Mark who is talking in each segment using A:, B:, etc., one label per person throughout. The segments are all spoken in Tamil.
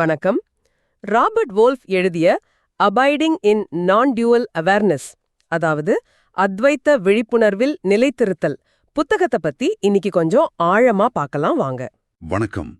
A: வணக்கம். ராபர்ட் வோல்ஃப் எழுதிய abiding in non dual awareness அதாவது அத்வைத்த விழிப்புணர்வில் நிலைத்திருத்தல் புத்தகத்தை பத்தி இன்னைக்கு கொஞ்சம் ஆழமா பார்க்கலாம் வாங்க.
B: வணக்கம்.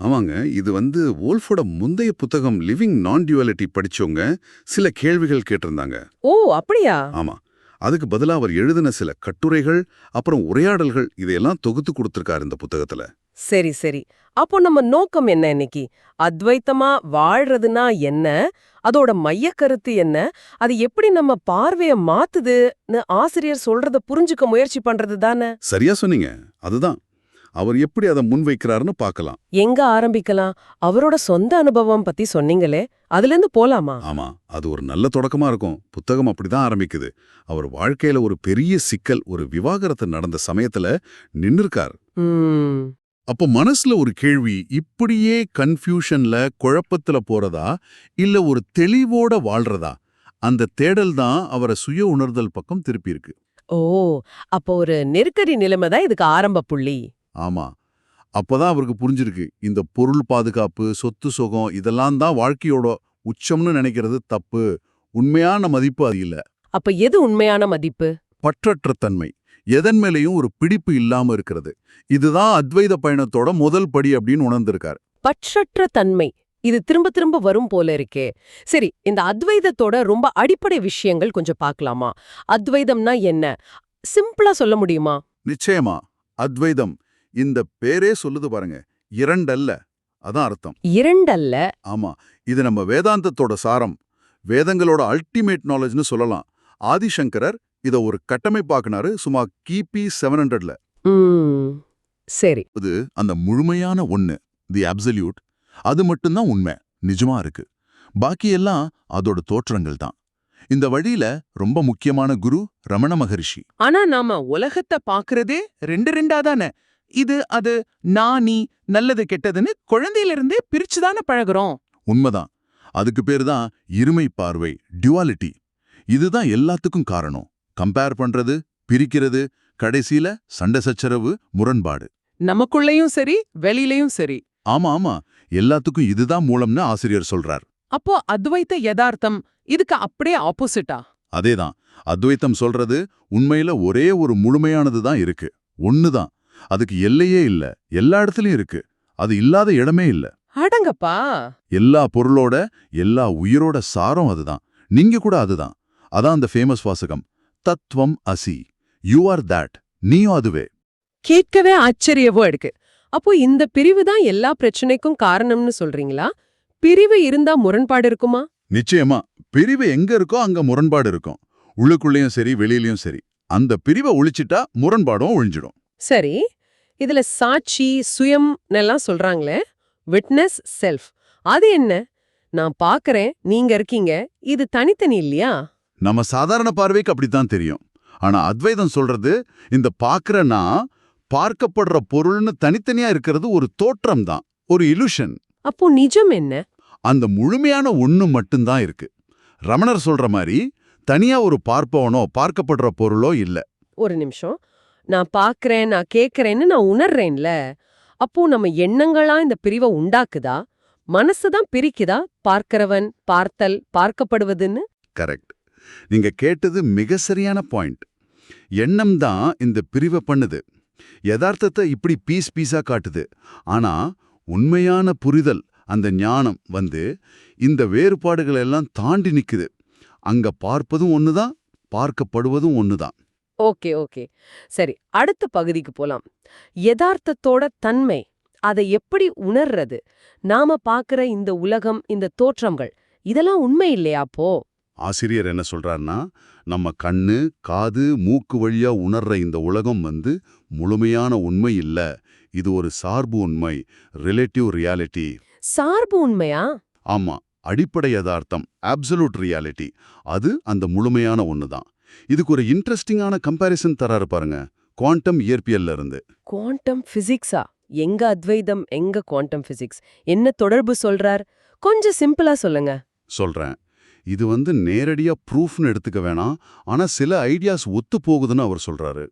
B: ஆமாங்க இது வந்து வோல்ஃபோட முந்தைய புத்தகம் லிவிங் நான் டியூவாலிட்டி படிச்சவங்க சில கேள்விகள் கேட்டிருந்தாங்க.
A: ஓ அப்படியா?
B: ஆமா அதுக்கு பதிலா அவர் எழுதின சில கட்டுரைகள் அப்புறம் உரையாடல்கள் இதையெல்லாம் தொகுத்து கொடுத்திருக்காரு இந்த புத்தகத்துல.
A: சரி சரி. அப்போ நம்ம நோக்கம் என்ன இன்னைக்கு? அத்வைத்தமா வாழ்றதுனா என்ன? அதோட மையக்கருத்து என்ன? அது எப்படி நம்ம பார்வைய மாத்துதுன்னு ஆசிரியர் சொல்றத புரிஞ்சுக்க முயற்சி பண்றது தானே?
B: சரியா சொன்னீங்க. அதுதான். அவர் எப்படி அதை முன்வைக்கிறாருன்னு பார்க்கலாம்.
A: எங்க ஆரம்பிக்கலாம்? அவரோட சொந்த அனுபவம் பத்தி சொன்னீங்களே. அதுல இருந்து போலாமா?
B: ஆமா. அது ஒரு நல்ல தொடக்கமா இருக்கும். புத்தகம் அப்படிதான் ஆரம்பிக்குது. அவர் வாழ்க்கையில ஒரு பெரிய சிக்கல் ஒரு விவாகரத்து நடந்த சமயத்துல நின்னுருக்கார். அப்போ மனசுல ஒரு கேள்வி இப்படியே கன்ஃபியூஷன்ல குழப்பத்துல போறதா? இல்ல ஒரு தெளிவோட வாழ்றதா? அந்த தேடல் தான் அவரை சுய உணர்தல் பக்கம் திருப்பியிருக்கு
A: ஓ அப்போ ஒரு நெருக்கடி நிலைமை தான் இதுக்கு ஆரம்ப புள்ளி.
B: ஆமா. அப்பதான் அவருக்கு புரிஞ்சிருக்கு இந்த பொருள் பாதுகாப்பு சொத்து சுகம் இதெல்லாம் தான் வாழ்க்கையோட உச்சம்னு நினைக்கிறது தப்பு. உண்மையான மதிப்பு அது இல்ல.
A: அப்ப எது உண்மையான மதிப்பு?
B: பற்றற்ற தன்மை. எதன் மேலேயும் ஒரு பிடிப்பு இல்லாம இருக்கிறது. இதுதான் அத்வைத பயணத்தோட முதல் படி அப்படின்னு உணர்ந்திருக்கார்.
A: பற்றற்ற தன்மை. இது திரும்ப திரும்ப வரும் போல இருக்கே. சரி இந்த அத்வைதத்தோட ரொம்ப அடிப்படை விஷயங்கள் கொஞ்சம் பார்க்கலாமா? அத்வைதம்னா என்ன? சிம்பிளா சொல்ல முடியுமா?
B: நிச்சயமா. அத்வைதம் இந்த பேரே சொல்லுது பாருங்க. இரண்டல்ல. அதான் அர்த்தம்.
A: இரண்டல்ல?
B: ஆமா. இது நம்ம வேதாந்தத்தோட சாரம். வேதங்களோட அல்டிமேட் நாலேஜ்னு சொல்லலாம். ஆதிசங்கரர் இத ஒரு கட்டமைப்பாக்குனாரு சும்மா கிபி செவன் ஹண்ட்ரட்ல
A: சரி.
B: இது அந்த முழுமையான ஒண்ணு தி அப்சல்யூட் அது மட்டும்தான் உண்மை நிஜமா இருக்கு. பாக்கி எல்லாம் அதோட தோற்றங்கள் தான். இந்த வழியில ரொம்ப முக்கியமான குரு ரமண மகரிஷி.
C: ஆனா நாம உலகத்தை பாக்குறதே ரெண்டு ரெண்டா தானே? இது அது நான் நீ நல்லது கெட்டதுன்னு குழந்தையில இருந்தே பிரிச்சுதானே பழகுறோம்.
B: உண்மைதான். அதுக்கு பேர் தான் இருமை பார்வை டியூவாலிட்டி இதுதான் எல்லாத்துக்கும் காரணம். கம்பேர் பண்றது பிரிக்கிறது கடைசியில சண்டை சச்சரவு முரண்பாடு.
C: நமக்குள்ளேயும் சரி வெளியிலயும் சரி.
B: ஆமா ஆமா. எல்லாத்துக்கும் இதுதான் மூலம்னு ஆசிரியர் சொல்றார்.
C: அப்போ அத்வைத்த யதார்த்தம் இதுக்கு அப்படியே ஆப்போசிட்டா?
B: அதேதான். அத்வைத்தம் சொல்றது உண்மையில ஒரே ஒரு முழுமையானது தான் இருக்கு. ஒண்ணுதான். அதுக்கு எல்லையே இல்ல. எல்லா இடத்துலயும் இருக்கு. அது இல்லாத இடமே இல்ல.
C: அடங்கப்பா.
B: எல்லா பொருளோட எல்லா உயிரோட சாரம் அதுதான். நீங்க கூட அதுதான். அதான் அந்த ஃபேமஸ் வாசகம். தத்துவம் அசி. யூ ஆர் தட் நீயும் அதுவே.
A: கேட்கவே ஆச்சரியவோ இருக்கு அப்போ இந்த பிரிவு தான் எல்லா பிரச்சனைக்கும் காரணம்னு சொல்றீங்களா? பிரிவு இருந்தா முரண்பாடு இருக்குமா?
B: நிச்சயமா. பிரிவு எங்க இருக்கோ அங்க முரண்பாடு இருக்கும். உள்ளுக்குள்ளேயும் சரி வெளியிலயும் சரி. அந்த பிரிவை ஒழிச்சிட்டா முரண்பாடும் ஒழிஞ்சிடும்.
A: சரி. இதுல சாட்சி சுயம் எல்லாம் சொல்றாங்களே. விட்னஸ் செல்ஃப் அது என்ன? நான் பாக்குறேன் நீங்க இருக்கீங்க. இது தனித்தனி இல்லையா?
B: நம்ம சாதாரண பார்வைக்கு அப்படித்தான் தெரியும். ஆனா அத்வைதம் சொல்றது இந்த பார்க்கறனா பார்க்கப்படுற பொருள்னு தனித்தனியா இருக்கிறது ஒரு தோற்றம் தான் ஒரு இலுஷன்
A: அப்போ நிஜம் என்ன?
B: அந்த முழுமையான ஒண்ணு மட்டும்தான் இருக்கு. ரமணர் சொல்ற மாதிரி தனியா ஒரு பார்ப்பவனோ பார்க்கப்படுற பொருளோ இல்ல.
A: ஒரு நிமிஷம். நான் பாக்குறேன் நான் கேக்குறேன்னு நான் உணர்றேன்ல. அப்போ நம்ம எண்ணங்களா இந்த பிரிவை உண்டாக்குதா? மனசுதான் பிரிக்குதா? பார்க்கிறவன் பார்த்தல் பார்க்கப்படுவதுன்னு?
B: கரெக்ட் நீங்க கேட்டது மிக சரியான பாயிண்ட் எண்ணம் தான் இந்த பிரிவை பண்ணுது. யதார்த்தத்தை இப்படி பீஸ் பீஸா காட்டுது. ஆனா உண்மையான புரிதல் அந்த ஞானம் வந்து இந்த வேறுபாடுகள் எல்லாம் தாண்டி நிக்குது. அங்க பார்ப்பதும் ஒண்ணுதான் பார்க்கப்படுவதும் ஒண்ணுதான்.
A: Okay okay. சரி அடுத்த பகுதிக்கு போலாம். யதார்த்தத்தோட தன்மை அதை எப்படி உணர்றது? நாம பாக்குற இந்த உலகம் இந்த தோற்றங்கள் இதெல்லாம் உண்மை இல்லையா அப்போ?
B: ஆசிரியர் என்ன சொல்றாருன்னா நம்ம கண்ணு காது மூக்கு வழியா உணர்ற இந்த உலகம் வந்து முழுமையான உண்மை இல்ல. இது ஒரு சார்பு உண்மை ரிலேட்டிவ் ரியாலிட்டி
A: சார்பு உண்மையா?
B: ஆமா அடிப்படை யதார்த்தம் அப்சல்யூட் ரியாலிட்டி அது அந்த முழுமையான ஒண்ணுதான். இதுக்கு ஒரு இன்ட்ரெஸ்டிங்கான கம்பாரிசன் தராரு பாருங்க குவாண்டம் இயற்பியல்ல இருந்து.
A: குவாண்டம் பிசிக்ஸா எங்க அத்வைதம் எங்க குவாண்டம் பிசிக்ஸ் என்ன தொடர்பு சொல்றார்? கொஞ்சம் சிம்பிளா சொல்லுங்க.
B: சொல்றேன். இது வந்து நேரடியா ப்ரூஃப்னு எடுத்துக்க வேணாம். ஆனா சில ஐடியாஸ் ஒத்து போகுதுன்னு அவர் சொல்றாரு.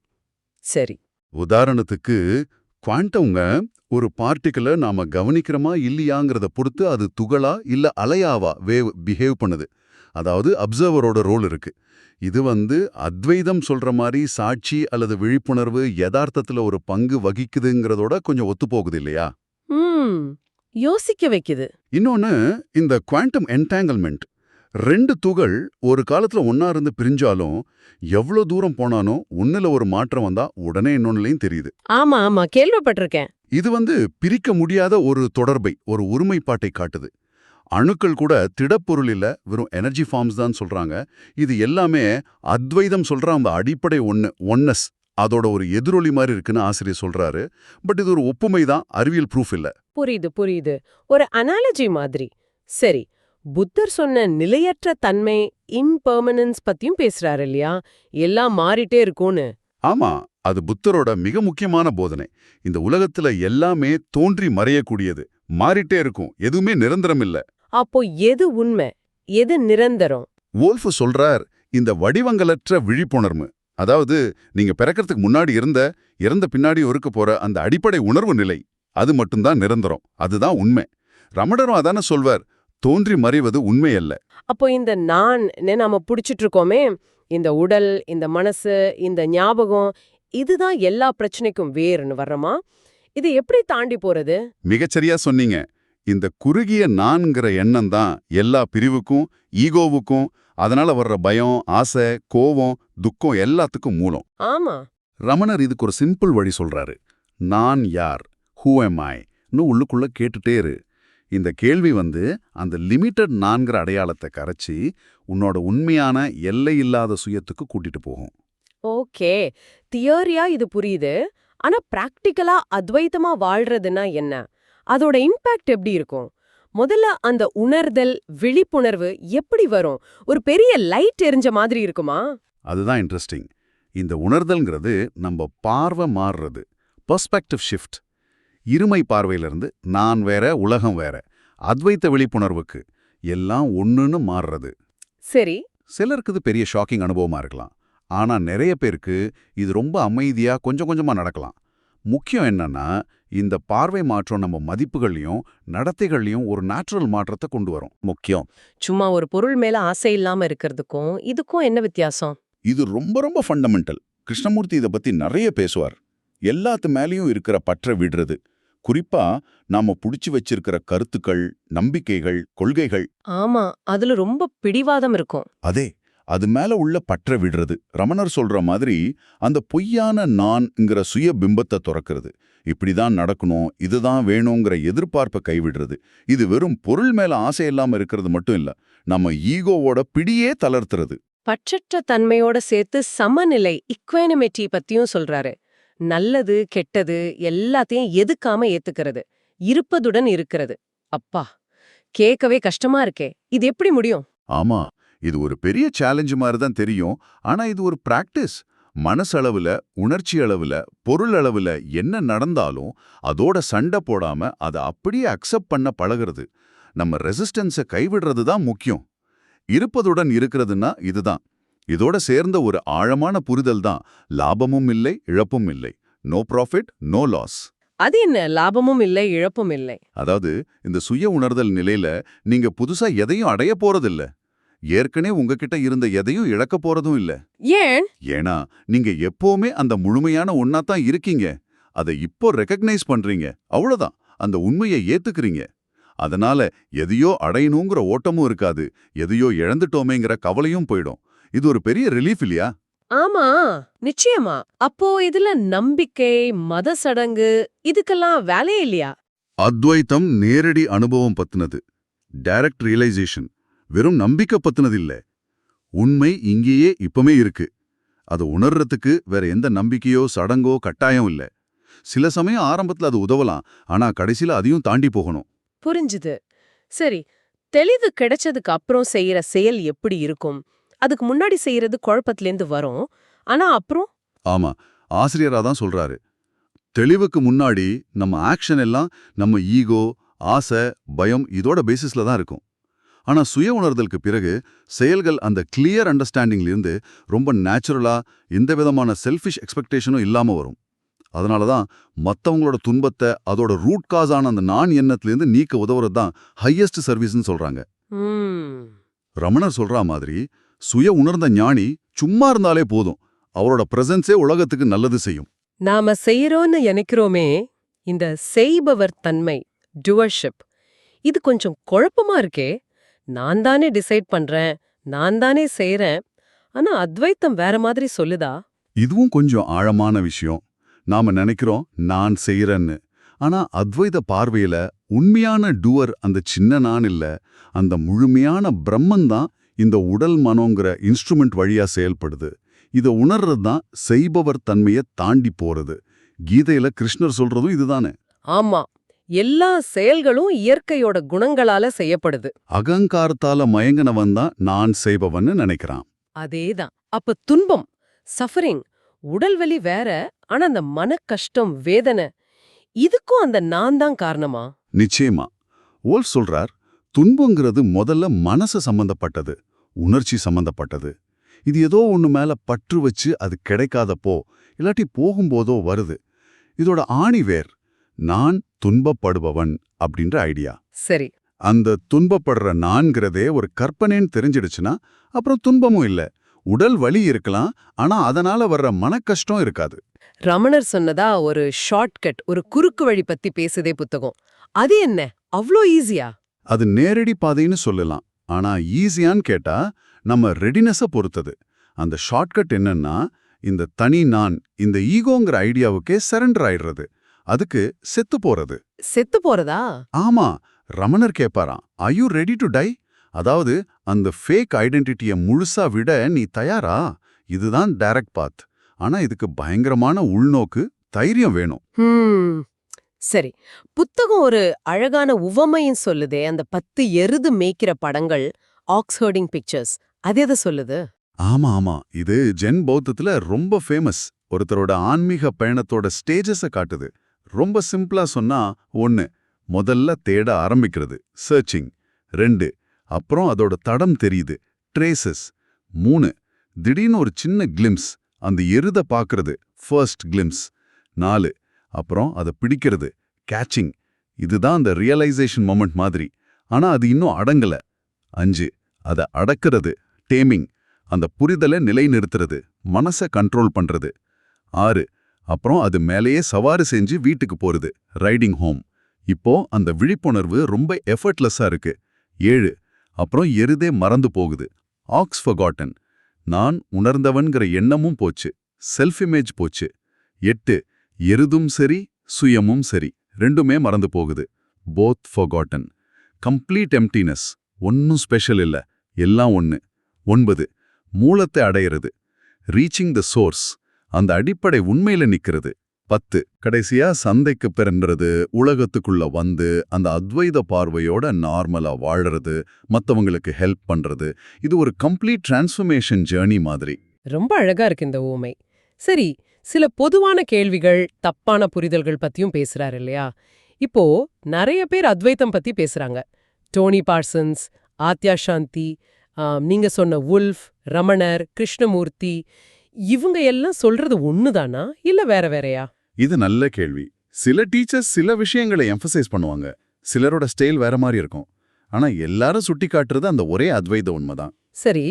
A: சரி.
B: உதாரணத்துக்கு குவாண்டம்ங்க ஒரு பார்ட்டிக்கலை நாம கவனிக்கிறோமா இல்லையாங்கிறத பொறுத்து அது துகளா இல்ல அலையாவா வேவ் பிஹேவ் பண்ணுது. அதாவது அப்சர்வரோட ரோல் இருக்கு. இது வந்து அத்வைதம் சொல்ற மாதிரி சாட்சி அல்லது விழிப்புணர்வு யதார்த்தத்துல ஒரு பங்கு வகிக்குதுங்கிறதோட கொஞ்சம் ஒத்துப்போகுது இல்லையா?
A: ம். யோசிக்க வைக்குது.
B: இன்னொன்னு இந்த குவாண்டம் என்டாங்கிள்மெண்ட் ரெண்டு துகள் ஒரு காலத்துல ஒன்னா இருந்து பிரிஞ்சாலும் எவ்வளோ தூரம் போனானோ ஒண்ணுல ஒரு மாற்றம் வந்தா உடனே இன்னொன்னுலயும் தெரியுது.
A: ஆமா ஆமா. கேள்விப்பட்டிருக்கேன்.
B: இது வந்து பிரிக்க முடியாத ஒரு தொடர்பை ஒரு ஒருமைப்பாட்டை காட்டுது. அணுக்கள் கூட திடப்பொருள் இல்ல வெறும் எனர்ஜி ஃபார்ம்ஸ் தான் சொல்றாங்க. இது எல்லாமே அத்வைதம் சொல்ற அந்த அடிப்படை ஒன்னு ஒன்னஸ் அதோட ஒரு எதிரொலி மாதிரி இருக்குன்னு ஆசிரியர் சொல்றாரு. பட் இது ஒரு ஒப்புமை தான் அறிவியல் ப்ரூஃப் இல்ல.
A: புரியுது புரியுது. ஒரு அனாலஜி மாதிரி. சரி புத்தர் சொன்ன நிலையற்ற தன்மை இம்பெர்மனன்ஸ் பத்தியும் பேசுறாரு இல்லையா? எல்லாம் மாறிட்டே இருக்கும்னு.
B: ஆமா அது புத்தரோட மிக முக்கியமான போதனை. இந்த உலகத்துல எல்லாமே தோன்றி மறையக்கூடியது. மாறிட்டே இருக்கும். எதுவுமே நிரந்தரம் இல்ல.
A: அப்போ எது உண்மை? எது நிரந்தரம்?
B: வோல்ஃப் சொல்றார் இந்த வடிவங்களற்ற விழிப்புணர்வு. அதாவது நீங்க பிறக்கறதுக்கு முன்னாடி இருந்த இறந்த பின்னாடி இருக்க போற அந்த அடிப்படை உணர்வு நிலை அது மட்டும்தான் நிரந்தரம். அதுதான் உண்மை. ரமணரும் அதான சொல்வார் தோன்றி மறைவது உண்மை அல்ல
A: அப்போ இந்த நான் நாம புடிச்சிட்டு இருக்கோமே இந்த உடல் இந்த மனசு இந்த ஞாபகம் இதுதான் எல்லா பிரச்சனைக்கும் வேறுன்னு வர்றோமா? இது எப்படி தாண்டி போறது?
B: மிகச்சரியா சொன்னீங்க. இந்த குறுகிய நான்கிற எண்ணம் தான் எல்லா பிரிவுக்கும் ஈகோவுக்கும் அதனால வர்ற பயம் ஆசை கோவம் துக்கம் எல்லாத்துக்கும் மூலம்.
A: ஆமா.
B: ரமணர் இதுக்கு ஒரு சிம்பிள் வழி சொல்றாரு. நான் யார்? ஹூ எம் ஐன்னு உள்ளுக்குள்ள கேட்டுட்டே இரு. இந்த கேள்வி வந்து அந்த லிமிட்டட் நான்கிற அடையாளத்தை கரைச்சி உன்னோட உண்மையான எல்லை இல்லாத சுயத்துக்கு கூட்டிட்டு போகும்.
A: ஓகே. தியரியா இது புரியுது. ஆனா பிராக்டிக்கலா அத்வைத்தமா வாழ்றதுன்னா என்ன? அதோட இம்பாக்ட் எப்படி இருக்கும்? முதல்ல அந்த உணர்தல் விழிப்புணர்வு எப்படி வரும்? ஒரு பெரிய லைட் எரிஞ்ச மாதிரி இருக்குமா?
B: அதுதான் இன்ட்ரெஸ்டிங் இந்த உணர்தல்ங்கிறது நம்ம பார்வை மாறுறது. பெர்ஸ்பெக்டிவ் ஷிஃப்ட் இருமை பார்வையிலிருந்து நான் வேற உலகம் வேற. அத்வைத்த விழிப்புணர்வுக்கு எல்லாம் ஒண்ணுன்னு மாறுறது.
A: சரி.
B: சிலருக்கு இது பெரிய ஷாக்கிங் அனுபவமா இருக்கலாம். ஆனா நிறைய பேருக்கு இது ரொம்ப அமைதியா கொஞ்சம் கொஞ்சமா நடக்கலாம். முக்கியம் என்னன்னா இந்த பார்வை மாற்றம் நம்ம மதிப்புகள்லையும் நடத்தைகள்லையும் ஒரு நேச்சுரல் மாற்றத்தை கொண்டு வரும். முக்கியம்.
A: சும்மா ஒரு பொருள் மேல ஆசை இல்லாம இருக்கிறதுக்கும் இதுக்கும் என்ன வித்தியாசம்?
B: இது ரொம்ப ரொம்ப ஃபண்டமெண்டல் கிருஷ்ணமூர்த்தி இதை பத்தி நிறைய பேசுவார். எல்லாத்து மேலேயும் இருக்கிற பற்ற விடுறது. குறிப்பா நாம புடிச்சு வச்சிருக்கிற கருத்துக்கள் நம்பிக்கைகள் கொள்கைகள்.
A: ஆமா அதுல ரொம்ப பிடிவாதம் இருக்கும்.
B: அதே அது மேல உள்ள பற்ற விடுறது. ரமணர் சொல்ற மாதிரி அந்த பொய்யான நான்ங்கிற சுய பிம்பத்தை துறக்கிறது. இப்படிதான் நடக்கணும் இதுதான் வேணுங்கிற எதிர்பார்ப்பை கைவிடுறது. இது வெறும் பொருள் மேல ஆசை இல்லாம இருக்கிறது மட்டும் இல்ல நம்ம ஈகோவோட பிடியே தளர்த்துறது.
A: பற்றற்ற தன்மையோட சேர்த்து சமநிலை இக்வானிமிட்டி பத்தியும் சொல்றாரு. நல்லது கெட்டது எல்லாத்தையும் எதுக்காம ஏத்துக்கிறது? இருப்பதுடன் இருக்கிறது. அப்பா கேட்கவே கஷ்டமா இருக்கே. இது எப்படி முடியும்?
B: ஆமா இது ஒரு பெரிய சேலஞ்சு மாதிரி தான் தெரியும். ஆனா இது ஒரு பிராக்டிஸ் மனசளவுல உணர்ச்சி அளவுல பொருள் அளவுல என்ன நடந்தாலும் அதோட சண்டை போடாம அதை அப்படியே அக்செப்ட் பண்ண பழகுறது. நம்ம ரெசிஸ்டன்ஸை கைவிடுறது தான் முக்கியம். இருப்பதுடன் இருக்கிறதுன்னா இதுதான். இதோட சேர்ந்த ஒரு ஆழமான புரிதல் தான் லாபமும் இல்லை இழப்பும் இல்லை. நோ ப்ராஃபிட் நோ லாஸ்
A: அது என்ன? லாபமும் இல்லை இழப்பும் இல்லை.
B: அதாவது இந்த சுய உணர்தல் நிலையில நீங்க புதுசா எதையும் அடைய போறதில்ல. ஏற்கனவே உங்ககிட்ட இருந்த எதையும் இழக்க போறதும் இல்ல.
A: ஏன்?
B: ஏன்னா நீங்க எப்பவுமே அந்த முழுமையான ஒன்னா தான் இருக்கீங்க. அதை இப்போ ரெக்கக்னைஸ் பண்றீங்க. அவ்வளவுதான். அந்த உண்மையை ஏத்துக்கிறீங்க. அதனால எதையோ அடையணுங்கிற ஓட்டமும் இருக்காது. எதையோ இழந்துட்டோமேங்கிற கவலையும் போயிடும். இது ஒரு பெரிய ரிலீஃப் இல்லையா?
A: ஆமா நிச்சயமா. அப்போ இதுல நம்பிக்கை மத சடங்கு இதுக்கெல்லாம் வேலையே இல்லையா?
B: அத்வைத்தம் நேரடி அனுபவம் பத்தினது. டைரக்ட் ரியலைசேஷன் வெறும் நம்பிக்கை பத்தினது இல்ல உண்மை இங்கேயே இப்பமே இருக்கு. அதை உணர்றதுக்கு வேற எந்த நம்பிக்கையோ சடங்கோ கட்டாயம் இல்ல. சில சமயம் ஆரம்பத்துல அது உதவலாம். ஆனா கடைசியில அதையும் தாண்டி போகணும்.
A: புரிஞ்சுது. சரி தெளிவு கிடைச்சதுக்கு அப்புறம் செய்யற செயல் எப்படி இருக்கும்? அதுக்கு முன்னாடி செய்யறது குழப்பத்திலேந்து வரும். ஆனா அப்புறம்?
B: ஆமா. ஆசிரியரா தான் சொல்றாரு. தெளிவுக்கு முன்னாடி நம்ம ஆக்ஷன் எல்லாம் நம்ம ஈகோ ஆசை பயம் இதோட பேசிஸ்ல தான் இருக்கும். ஆனா சுய உணர்தலுக்கு பிறகு செயல்கள் அந்த கிளியர் அண்டர்ஸ்டாண்டிங்ல இருந்து ரொம்ப நேச்சுரலா எந்த விதமான செல்ஃபிஷ் எக்ஸ்பெக்டேஷனும் இல்லாம வரும். அதனால தான் மத்தவங்களோட துன்பத்தை அதோட ரூட் காஸ் ஆன அந்த நான் எண்ணத்திலேருந்து நீக்க உதவுறது தான் ஹையஸ்ட் சர்வீஸ்னு சொல்றாங்க. ரமணர் சொல்ற மாதிரி சுய உணர்ந்த ஞானி சும்மா இருந்தாலே போதும். அவரோட பிரசன்ஸே உலகத்துக்கு நல்லது செய்யும்.
A: நாம செய்யறோம்னு நினைக்கிறோமே இந்த செய்பவர் தன்மை டுவர்ஷிப் இது கொஞ்சம் குழப்பமா இருக்கே. நான் தானே டிசைட் பண்றேன் நான் தானே செய்றேன். ஆனா அத்வைத்தம் வேற மாதிரி சொல்லுதா?
B: இதுவும் கொஞ்சம் ஆழமான விஷயம். நாம நினைக்கிறோம் நான் செய்யறேன்னு ஆனா அத்வைத பார்வையில உண்மையான டூவர் அந்த சின்ன நான் இல்ல அந்த முழுமையான பிரம்மன் தான் இந்த உடல் மனோங்கிற இன்ஸ்ட்ருமெண்ட் வழியா செயல்படுது. இத உணர்றது தான் செய்பவர் தன்மையை தாண்டி போறது. கீதையில கிருஷ்ணர் சொல்றதும் இதுதானே?
A: ஆமா. எல்லா செயல்களும் இயற்கையோட குணங்களால செய்யப்படுது.
B: அகங்காரத்தால மயங்கினவன் தான் நான் செய்பவன்னு நினைக்கிறான்.
A: அதேதான். அப்ப துன்பம் சஃபரிங் உடல்வலி வேற ஆனா அந்த மன கஷ்டம் வேதனை இதுக்கும் அந்த நான் தான் காரணமா?
B: நிச்சயமா. ஓல் சொல்றார் துன்பங்கிறது முதல்ல மனசு சம்பந்தப்பட்டது. உணர்ச்சி சம்பந்தப்பட்டது. இது ஏதோ ஒண்ணு மேல பற்று வச்சு அது கிடைக்காதப்போ இல்லாட்டி போகும்போதோ வருது. இதோட ஆணிவேர் நான் துன்பப்படுபவன் அப்படின்ற ஐடியா.
A: சரி.
B: அந்த துன்பப்படுற நான்கிறதே ஒரு கற்பனைன்னு தெரிஞ்சிடுச்சுன்னா அப்புறம் துன்பமும் இல்ல. உடல் வலி இருக்கலாம் ஆனா அதனால வர்ற மனக்கஷ்டம் இருக்காது.
A: ரமணர் சொன்னதா ஒரு ஷார்ட்கட் ஒரு குறுக்கு வழி பத்தி பேசுதே புத்தகம். அது என்ன? அவ்ளோ ஈஸியா
B: அது நேரடி பாதைன்னு சொல்லலாம். ஆனா ஈஸியான்னு கேட்டா நம்ம ரெடினஸ பொறுத்தது. அந்த ஷார்ட்கட் என்னன்னா இந்த தனி நான் இந்த ஈகோங்கிற ஐடியாவுக்கே சரண்டர் ஆயிடுறது. அதுக்கு செத்து போறது.
A: செத்து போறதா?
B: ஆமா ரமணர் கேட்பாராம் I you ready to die அதாவது அந்த ஃபேக் ஐடென்டிட்டியை முழுசா விட நீ தயாரா? இதுதான் டைரக்ட் பாத் ஆனா இதுக்கு பயங்கரமான உள்நோக்கு தைரியம் வேணும்.
A: சரி. புத்தகம் ஒரு அழகான உவமையும் சொல்லுதே அந்த பத்து எருது மேய்க்கிற படங்கள் ஆக்ஸ்ஹர்டிங் பிக்சர்ஸ் அது எதை சொல்லுது?
B: ஆமா ஆமா. இது ஜென் பௌத்தத்துல ரொம்ப ஃபேமஸ். ஒருத்தரோட ஆன்மீக பயணத்தோட ஸ்டேஜஸ காட்டுது. ரொம்ப சிம்பிளா சொன்னா ஒன்னு முதல்ல தேட ஆரம்பிக்கிறது சர்ச்சிங். ரெண்டு அப்புறம் அதோட தடம் தெரியுது ட்ரேசஸ். மூணு திடீர்னு ஒரு சின்ன கிளிம்ஸ் அந்த எருத பாக்குறது ஃபர்ஸ்ட் கிளிம்ஸ் நாலு அப்புறம் அதை பிடிக்கிறது கேட்சிங் இதுதான் அந்த ரியலைசேஷன் மொமெண்ட் மாதிரி. ஆனா அது இன்னும் அடங்கல. அஞ்சு அதை அடக்கிறது டேமிங் அந்த புரிதலை நிலைநிறுத்துறது மனசை கண்ட்ரோல் பண்றது. ஆறு அப்புறம் அது மேலேயே சவாரி செஞ்சு வீட்டுக்கு போறது ரைடிங் ஹோம் இப்போ அந்த விழிப்புணர்வு ரொம்ப எஃபர்ட்லெஸ்ஸா இருக்கு. ஏழு அப்புறம் எருதே மறந்து போகுது. ஆக்ஸ் ஃபகாட்டன் நான் உணர்ந்தவன்கிற எண்ணமும் போச்சு. செல்ஃப் இமேஜ் போச்சு. எட்டு எருதும் சரி சுயமும் சரி ரெண்டுமே மறந்து போகுது. போத் ஃபர்காட்டன் கம்ப்ளீட் எம்டினஸ் ஒன்னும் ஸ்பெஷல் இல்ல. எல்லாம் ஒன்னு. ஒன்பது. மூலத்தை அடையிறது. ரீச்சிங் த சோர்ஸ் அந்த அடிப்படை உண்மையில நிற்கிறது பத்து. கடைசியா சந்தைக்கு பிறன்றது உலகத்துக்குள்ள வந்து அந்த அத்வைத பார்வையோட நார்மலா வாழறது மத்தவங்களுக்கு ஹெல்ப் பண்றது. இது ஒரு கம்ப்ளீட் டிரான்ஸ்ஃபர்மேஷன் ஜேர்னி மாதிரி.
A: ரொம்ப அழகா இருக்கு இந்த ஊமை. சரி சில பொதுவான கேள்விகள் தப்பான புரிதல்கள் பத்தியும் பேசுறாரு இல்லையா? இப்போ நிறைய பேர் அத்வைத்தம் பத்தி பேசுறாங்க. டோனி பார்சன்ஸ் ஆத்யா சாந்தி நீங்க சொன்ன உல்ஃப் ரமணர் கிருஷ்ணமூர்த்தி இவங்க எல்லாம் சொல்றது ஒண்ணுதானா? இல்ல வேற வேறயா?
B: இது நல்ல கேள்வி. சில டீச்சர்ஸ் சில விஷயங்களை எம்பசைஸ் பண்ணுவாங்க. சிலரோட ஸ்டைல் வேற மாதிரி இருக்கும். ஆனா எல்லாரும் சுட்டி காட்டுறது அந்த ஒரே அத்வைத உண்மைதான்.
A: சரி.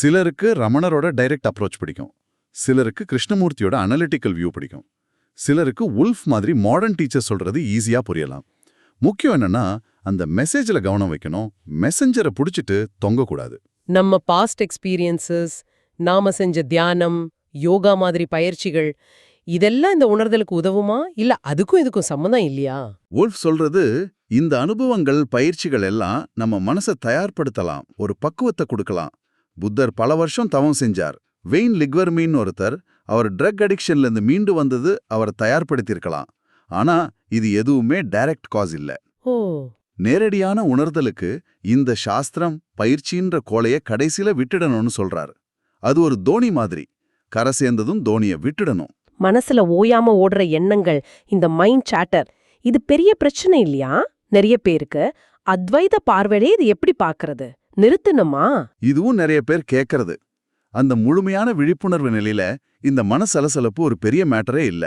B: சிலருக்கு ரமணரோட டைரக்ட் அப்ரோச் பிடிக்கும். சிலருக்கு கிருஷ்ணமூர்த்தியோட அனலிட்டிக்கல் வியூ பிடிக்கும். சிலருக்கு உல்ஃப் மாதிரி மாடர்ன் டீச்சர் சொல்றது ஈஸியா புரியலாம். முக்கியம் என்னன்னா அந்த மெசேஜ்ல கவனம் வைக்கணும். மெசஞ்சரை புடிச்சிட்டு தொங்கக்கூடாது.
A: நம்ம பாஸ்ட் எக்ஸ்பீரியன்சஸ் நாம செஞ்ச தியானம் யோகா மாதிரி பயிற்சிகள் இதெல்லாம் இந்த உணர்தலுக்கு உதவுமா? இல்ல அதுக்கும் இதுக்கும் சம்மந்தம் இல்லையா?
B: உல்ஃப் சொல்றது இந்த அனுபவங்கள் பயிற்சிகள் எல்லாம் நம்ம மனசை தயார்படுத்தலாம். ஒரு பக்குவத்தை கொடுக்கலாம். புத்தர் பல வருஷம் தவம் செஞ்சார். வெயின் லிக்வர்மீன் ஒருத்தர் அவர் ட்ரக் அடிக்ஷன்ல இருந்து மீண்டு வந்தது அவரை தயார்படுத்தியிருக்கலாம். ஆனா இது எதுவுமே டைரக்ட் காஸ் இல்ல.
A: ஓ.
B: நேரடியான உணர்தலுக்கு இந்த சாஸ்திரம் பயிற்சின்ற கோலைய கடைசியில விட்டுடணும்னு சொல்றாரு. அது ஒரு தோணி மாதிரி. கரை சேர்ந்ததும் தோணிய விட்டுடணும்.
D: மனசுல ஓயாம ஓடுற எண்ணங்கள் இந்த மைண்ட் சாட்டர் இது பெரிய பிரச்சனை இல்லையா? நிறைய பேருக்கு. அத்வைத பார்வையிலே இது எப்படி பாக்குறது நிறுத்தணுமா?
B: இதுவும் நிறைய பேர் கேட்கறது அந்த முழுமையான விழிப்புணர்வு நிலையில இந்த மனசலசலப்பு ஒரு பெரிய மேட்டரே இல்ல.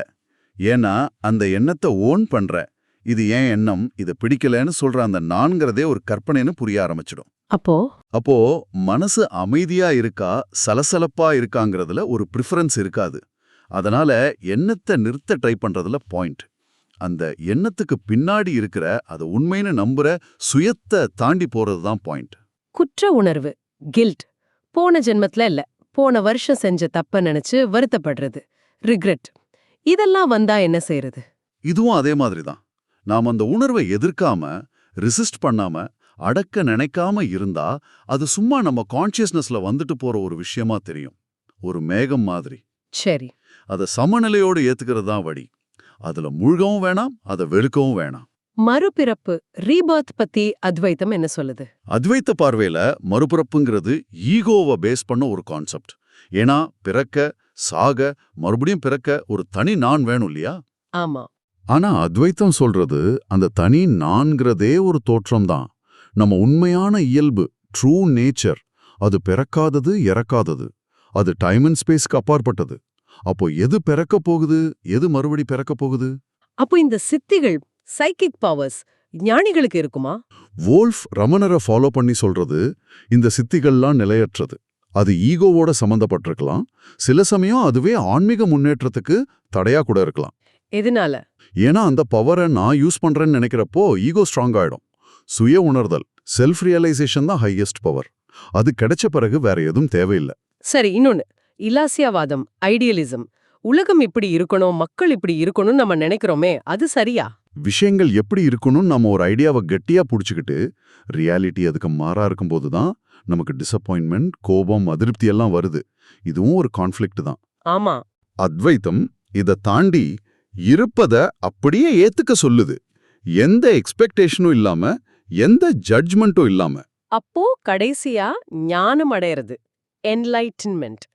B: ஏன்னா அந்த எண்ணத்தை ஓன் பண்ற இது ஏன் எண்ணம் இது பிடிக்கலன்னு சொல்ற அந்த நான்கிறதே ஒரு கற்பனைன்னு புரிய ஆரம்பிச்சிடும்.
A: அப்போ?
B: அப்போ மனசு அமைதியா இருக்கா சலசலப்பா இருக்காங்கிறதுல ஒரு ப்ரிஃபரன்ஸ் இருக்காது. அதனால எண்ணத்தை நிறுத்த ட்ரை பண்றதுல பாயிண்ட் அந்த எண்ணத்துக்கு பின்னாடி இருக்கிற அது உண்மைன்னு நம்புற சுயத்தை தாண்டி போறது தான் பாயிண்ட்
A: குற்ற உணர்வு கில்ட் போன ஜென்மத்துல இல்ல. போன வருஷம் செஞ்ச தப்ப நினைச்சு வருத்தப்படுறது. ரிக்ரெட் இதெல்லாம் வந்தா என்ன செய்யறது
B: இதுவும் அதே மாதிரி தான் நாம் அந்த உணர்வை எதிர்க்காம ரெசிஸ்ட் பண்ணாம அடக்க நினைக்காம இருந்தா அது சும்மா நம்ம கான்ஷியஸ்னஸ்ல வந்துட்டு போற ஒரு விஷயமா தெரியும். ஒரு மேகம் மாதிரி.
A: சரி.
B: அதை சமநிலையோடு ஏத்துக்கிறது தான் வழி. அதுல முழுகவும் வேணாம் அதை வெளுக்கவும் வேணாம்.
A: மறுபிறப்பு ரீபர்த் பத்தி அத்வைத்தம் என்ன சொல்லுது?
B: அத்வைத்த பார்வையில மறுபிறப்புங்கிறது ஈகோவை பேஸ் பண்ண ஒரு கான்செப்ட். ஏன்னா பிறக்க சாக மறுபடியும் பிறக்க ஒரு தனி நான் வேணும் இல்லையா?
A: ஆமா.
B: ஆனா அத்வைத்தம் சொல்றது அந்த தனி நான்கிறதே ஒரு தோற்றம்தான் நம்ம உண்மையான இயல்பு ட்ரூ நேச்சர் அது பிறக்காதது இறக்காதது. அது டைம் அண்ட் ஸ்பேஸ்க்கு அப்பாற்பட்டது. அப்போ எது பிறக்க போகுது? எது மறுபடி பிறக்க போகுது?
A: அப்போ இந்த சித்திகள் சைக்கிக் பவர்ஸ் ஞானிகளுக்கு இருக்குமா?
B: வோல்ஃப் ரமணரை ஃபாலோ பண்ணி சொல்றது இந்த சித்திகள்லாம் நிலையற்றது. அது ஈகோவோட சம்பந்தப்பட்டிருக்கலாம். சில சமயம் அதுவே ஆன்மீக முன்னேற்றத்துக்கு தடையா கூட இருக்கலாம்.
A: எதனால?
B: ஏன்னா அந்த பவரை நான் யூஸ் பண்றேன்னு நினைக்கிறப்போ ஈகோ ஸ்ட்ராங் ஆயிடும். சுய உணர்தல் செல்ஃப் ரியலைசேஷன் தான் ஹையஸ்ட் பவர் அது கிடைச்ச பிறகு வேற எதுவும் தேவையில்லை.
A: சரி இன்னொன்னு. இலாசியாவாதம் ஐடியலிசம் உலகம் இப்படி இருக்கணும் மக்கள் இப்படி இருக்கணும்னு நம்ம நினைக்கிறோமே அது சரியா?
B: விஷயங்கள் எப்படி இருக்கணும்னு நம்ம ஒரு ஐடியாவை கெட்டியா புடிச்சுக்கிட்டு ரியாலிட்டி அதுக்கு மாறா இருக்கும்போது தான் நமக்கு டிசப்பாயின்மெண்ட் கோபம் அதிருப்தி எல்லாம் வருது. இதுவும் ஒரு கான்ஃப்ளிக்ட் தான்.
A: ஆமா.
B: அத்வைத்தம் இதை தாண்டி இருப்பத அப்படியே ஏத்துக்க சொல்லுது. எந்த எக்ஸ்பெக்டேஷனும் இல்லாம எந்த ஜட்ஜ்மெண்ட்டும் இல்லாம.
A: அப்போ கடைசியா ஞானம் அடையிறது. என்லைட்டன்மெண்ட்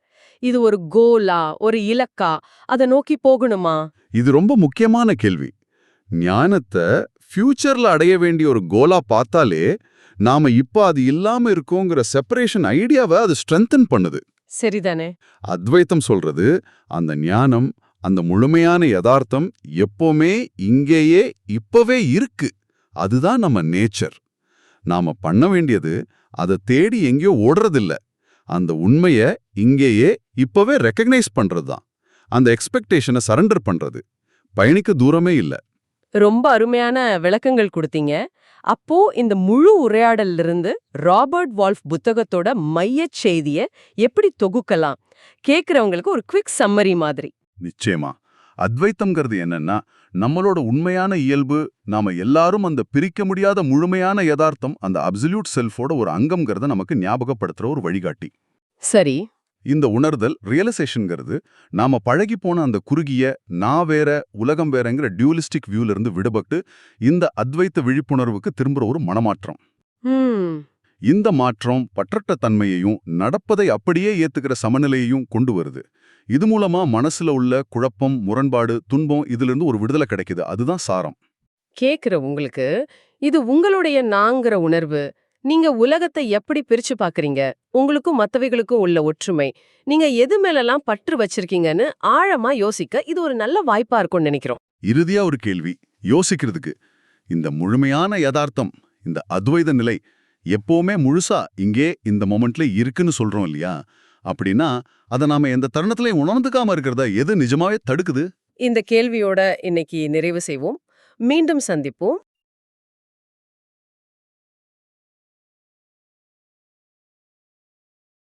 A: இது ஒரு கோலா ஒரு இலக்கா அதை நோக்கி போகணுமா?
B: இது ரொம்ப முக்கியமான கேள்வி. ஞானத்தை ஃபியூச்சர்ல அடைய வேண்டிய ஒரு கோலா பார்த்தாலே நாம இப்ப அது இல்லாம இருக்கோங்கிற செப்பரேஷன் ஐடியாவை அது ஸ்ட்ரென்தன் பண்ணுது.
A: சரிதானே?
B: அத்வைத்தம் சொல்றது அந்த ஞானம் அந்த முழுமையான யதார்த்தம் எப்பவுமே இங்கேயே இப்பவே இருக்கு. அதுதான் நம்ம நேச்சர் நாம பண்ண வேண்டியது அதை தேடி எங்கேயோ ஓடுறதில்ல. அந்த உண்மைய இங்கேயே இப்பவே ரெக்கக்னைஸ் பண்றதுதான். அந்த எக்ஸ்பெக்டேஷனை சரண்டர் பண்றது. பயணிக்க தூரமே இல்ல.
A: ரொம்ப அருமையான விளக்கங்கள் கொடுத்தீங்க. அப்போ இந்த முழு உரையாடல்ல இருந்து ராபர்ட் வால்ஃப் புத்தகத்தோட மையச் செய்திய எப்படி தொகுக்கலாம்? கேக்குறவங்களுக்கு ஒரு குவிக் சம்மரி மாதிரி.
B: நிச்சயமா. அத்வைத்தம்ங்கிறது என்னன்னா நம்மளோட உண்மையான இயல்பு நாம எல்லாரும் அந்த பிரிக்க முடியாத முழுமையான யதார்த்தம் அந்த அப்சல்யூட் செல்ஃபோட ஒரு அங்கம்ங்கிறத நமக்கு ஞாபகப்படுத்துற ஒரு வழிகாட்டி.
A: சரி.
B: இந்த உணர்தல் ரியலைசேஷன்ங்கிறது நாம பழகி போன அந்த குறுகிய நான் வேற உலகம் வேறங்கிற டியூலிஸ்டிக் வியூல இருந்து விடுபட்டு இந்த அத்வைத்த விழிப்புணர்வுக்கு திரும்புற ஒரு மனமாற்றம். இந்த மாற்றம் பற்றற்ற தன்மையையும் நடப்பதை அப்படியே ஏத்துக்கிற சமநிலையையும் கொண்டு வருது. இது மூலமா மனசுல உள்ள குழப்பம் முரண்பாடு துன்பம் இதிலிருந்து ஒரு விடுதலை கிடைக்குது. அதுதான் சாரம்.
A: கேக்குற உங்களுக்கு. இது உங்களுடைய நாங்கிற உணர்வு. நீங்க உலகத்தை எப்படி பிரிச்சு பாக்குறீங்க? உங்களுக்கும் மத்தவைகளுக்கும் உள்ள ஒற்றுமை. நீங்க எது மேலெல்லாம் பற்று வச்சிருக்கீங்கன்னு ஆழமா யோசிக்க இது ஒரு நல்ல வாய்ப்பா இருக்கும்னு நினைக்கிறோம்.
B: இறுதியா ஒரு கேள்வி. யோசிக்கிறதுக்கு. இந்த முழுமையான யதார்த்தம் இந்த அத்வைத நிலை எப்பவுமே முழுசா இங்கே இந்த மொமெண்ட்ல இருக்குன்னு சொல்றோம் இல்லையா? அப்படின்னா அதை நாம எந்த தருணத்திலையும் உணர்ந்துக்காம இருக்கிறத எது நிஜமாவே தடுக்குது?
A: இந்த கேள்வியோட இன்னைக்கு நிறைவு செய்வோம். மீண்டும் சந்திப்போம்.